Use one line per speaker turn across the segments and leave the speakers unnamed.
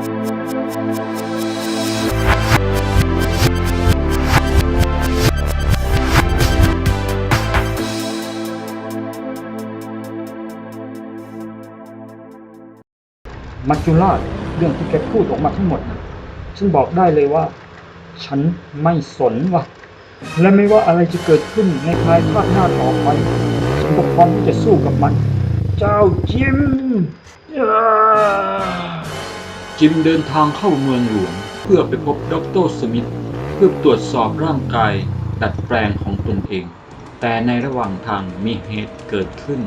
มัจจุราชเรื่องที่แกพูดออกมาทั้งหมดนะฉันบอกได้เลยว่า ฉันไม่สนว่ะ และไม่ว่าอะไรจะเกิดขึ้นในภายภาคหน้าต่อไปฉันก็พร้อมที่จะสู้กับมัน เจ้าจิมอ
จิมเดินทางเข้าเมืองหลวง เพื่อไปพบดรสมิธเพื่อตรวจสอบร่างกายดัดแปลงของตนเอง แต่ในระหว่างทางมีเหตุเกิดขึ้น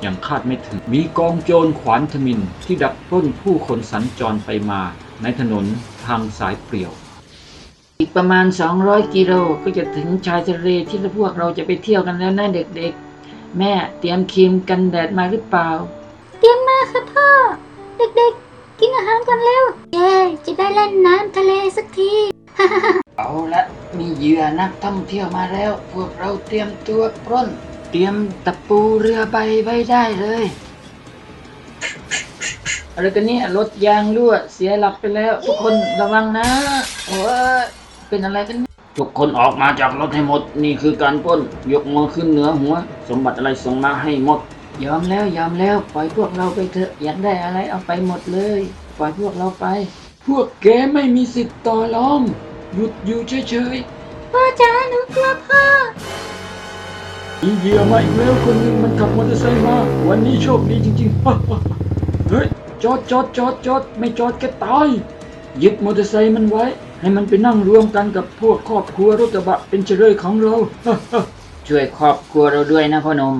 อย่างคาดไม่ถึง มีกองโจรขวานทมินที่ดักปล้นผู้คนสัญจรไปมาในถนนทางสายเปลี่ยว
อีกประมาณ 200 กิโลก็จะถึงชายทะเลที่พวกเราจะไปเที่ยวกันแล้วนะเด็กๆ แม่เตรียมครีมกันแดดมาหรือเปล่า
เตรียมมาค่ะพ่อ เด็กๆ กินอาหารกัน เร็วเย้จะได้เล่นน้ำทะเลสักที
เอาละมีเหยื่อนักท่องเที่ยวมาแล้ว พวกเราเตรียมตัวปล้น เตรียมตะปูเรือใบไว้ได้เลยอะไรกันเนี่ยรถยางรั่วเสียหลักไปแล้ว ทุกคนระวังนะโอ้ยเป็นอะไรกันเนี่ยทุกคนออกมาจากรถให้หมด นี่คือการปล้น ยกมือขึ้นเหนือหัว สมบัติอะไรส่งมาให้หมด ยอมแล้วยอมแล้ว ปล่อยพวกเราไปเถอะอยากได้อะไรเอาไปหมดเลย ปล่อยพวกเราไป พวกแกไม่มีสิทธิ์ต่อรอง หยุดอยู่เฉยๆ
พ่อจ๋าหนูกลัวพ่อ
มีเหยื่อมาอีกแล้วคนหนึ่งมันขับมอเตอร์ไซค์มา วันนี้โชคดีจริงๆเฮ้ยจอดจอดจอดจอดไม่จอดแกตายยึดมอเตอร์ไซค์มันไว้ ให้มันไปนั่งรวมกันกับพวกครอบครัวรถกระบะเป็นเฉลยของเรา
ช่วยครอบครัวเราด้วยนะพ่อหนม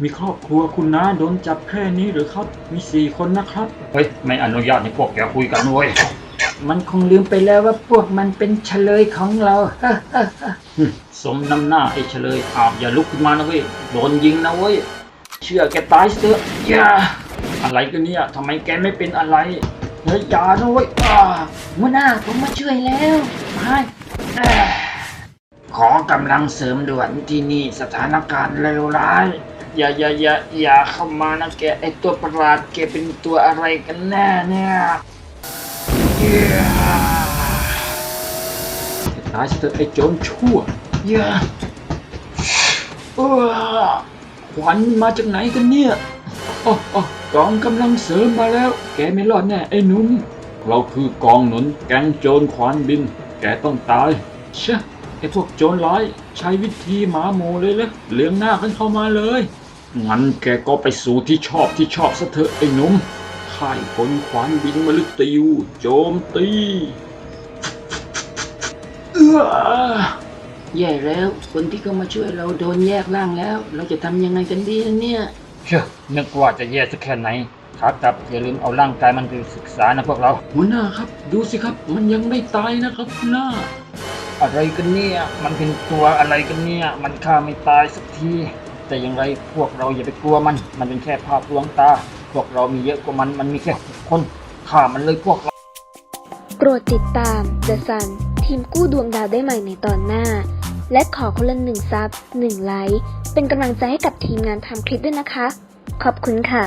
มีครอบครัวคุณน้าโดนจับแค่นี้หรือครับ มีสี่คนนะครับ
เฮ้ย ไม่อนุญาตให้พวกแกคุยกันเว้ย
มันคงลืมไปแล้วว่าพวกมันเป็นเฉลยของเรา
สมน้ำหน้าไอ้เฉลยอ้าวอย่าลุกขึ้นมานะเว้ย โดนยิงนะเว้ย เชื่อแกตายเถอะอย่าอะไรกันเนี่ยทำไมแกไม่เป็นอะไร เฮ้ยอย่านะเว้ยอ้า
หัวหน้าผมมาช่วยแล้วมาเอ้ยขอกำลังเสริมด่วนที่นี่สถานการณ์เลวร้าย อย่าอย่าอย่าอย่าเข้ามานะแกไอตัวประหลาดแกเป็นตัวอะไรกันแน่เนี่ยเย้
ตายเถอะไอ้โจรชั่ว
เย้เอ้อ
ขวัญมาจากไหนกันเนี่ยอ๋ออ๋อกองกำลังเสริมมาแล้ว แกไม่รอดแน่ไอ้หนุ่มเราคือกองหนุนแก๊งโจรขวานบิน แกต้องตายเชะไอ้พวกโจรร้าย ใช้วิธีหมาโมเลยเลยเลี้ยงหน้ากันเข้ามาเลย งั้นแกก็ไปสู่ที่ชอบที่ชอบซะเถอะไอ้หนุ่มค่ายพลขวานบินมาลึกติวโจมตีเอื้อ
แย่แล้วคนที่เขามาช่วยเราโดนแยกร่างแล้ว เราจะทำยังไงกันดีล่ะเนี่ย
เชื่อนึกว่าจะแย่สักแค่ไหนขากลับอย่าลืมเอาร่างกายมันไปศึกษานะพวกเรา
หัวหน้าครับ ดูสิครับ มันยังไม่ตายนะครับหัวหน้า
อะไรกันเนี่ย มันเป็นตัวอะไรกันเนี่ย มันฆ่าไม่ตายสักที แต่อย่างไรพวกเราอย่าไปกลัวมัน มันเป็นแค่ภาพลวงตา พวกเรามีเยอะกว่ามัน มันมีแค่หกคนฆ่ามันเลยพวกเรา
โปรดติดตาม The Sun ทีมกู้ดวงดาวได้ใหม่ในตอนหน้า และขอคนละหนึ่งซับหนึ่งไลค์ เป็นกำลังใจให้กับทีมงานทำคลิปด้วยนะคะ ขอบคุณค่ะ